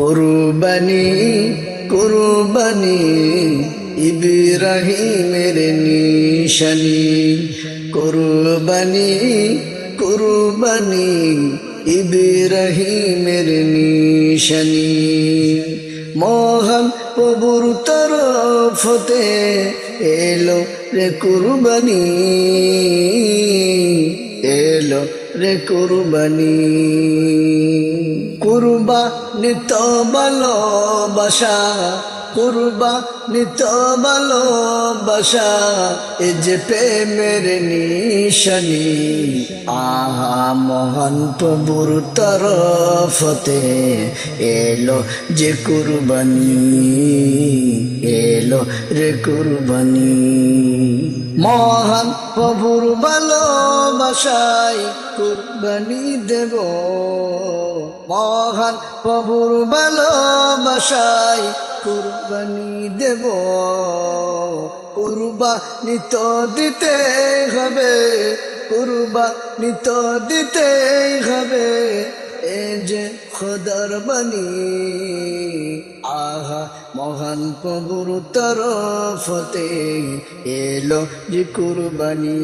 কুরবানি কুরবানি ইব্রাহিমের নিশানি। কুরবানি কুরবানি ইব্রাহিমের নিশানি। মহান প্রভুর তরফতে এলো রে কুরবানি, এলো রে কুরবানি। কুরবা নিত ভালোবাসা কুরবা নিত ভালোবাসা, এ যে প্রেমের নিশানি। আহা, মহান প্রভুর তরফতে এলো যে কুরবানি, এলো রে কুরবানি। মহান প্রভুর ভালোবাসায় কুরবানি দেব। মহান প্রভুর ভালোবাসায় কুরবানি দেব। কুরবানি তো দিতে হবে, কুরবানি তো দিতে হবে। এ যে খোদার বাণী আহা মহান প্রভুর তরফতে এলো যে কুরবানি,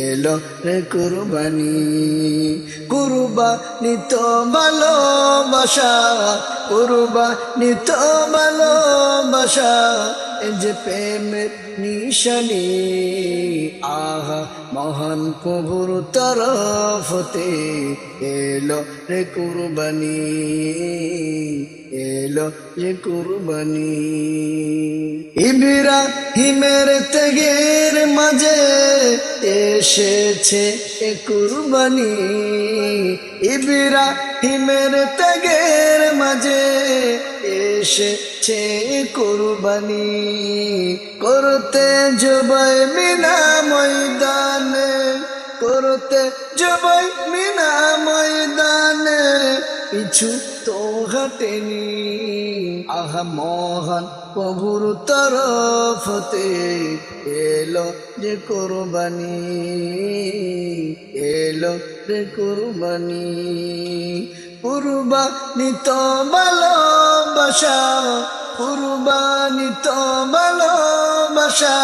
এলো রে কুরবানি। কুরবানি তো ভালোবাসা, কুরবানি তো ভালোবাসা যে প্রেমের নিশানি। আহা মহান প্রভুর তরফতে এলো রে কুরবানি। এলো যে কুরবানি। ইব্রাহিমের তেগের মাঝে এসেছে এ কুরবানি। ইব্রাহিমের তেগের মাঝে এসেছে কুরবানি। করতে জবাই মিনা ময়দানে, করতে জবাই মিনা ময়দানে পিছু তো হাটেনি আহা মহান, প্রভুর তরফতে এলো যে কোরবানি, এলো রে কোরবানি। কুরবানি তো ভালোবাসা, কুরবানি তো ভালোবাসা,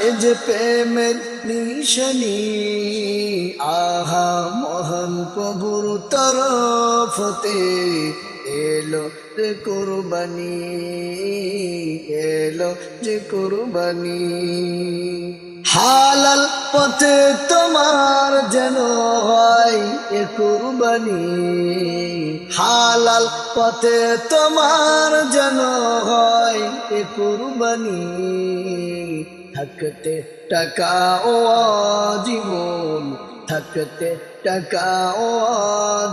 এ যে প্রেমের নিশানি। আহা প্রভুর তরফতে এলো রে কুরবানি, এলো যে কুরবানি। হালাল পথে তোমার যেন হয় এ কুরবানি, হালাল পথে তোমার যেন হয় এ কুরবানি। থাকতে টাকা ও জীবন থাকতে টাকা ও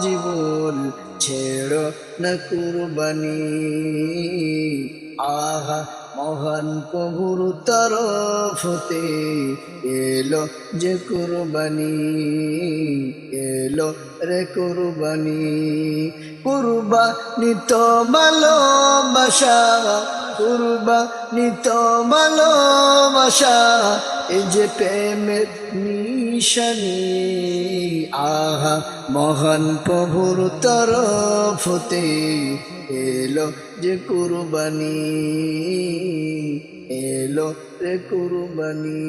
জীবন ছেড়ো না কুরবানি। আহা, মহান প্রভুর তরফতে এলো যে কুরবানি, এলো রে কুরবানি। কুরবানি তো ভালোবাসা কুরবানি তো ভালোবাসা, এই যে প্রেমের নিশানি আহা মহান প্রভুর তরফতে এলো যে কুরবানি এলো রে কুরবানি।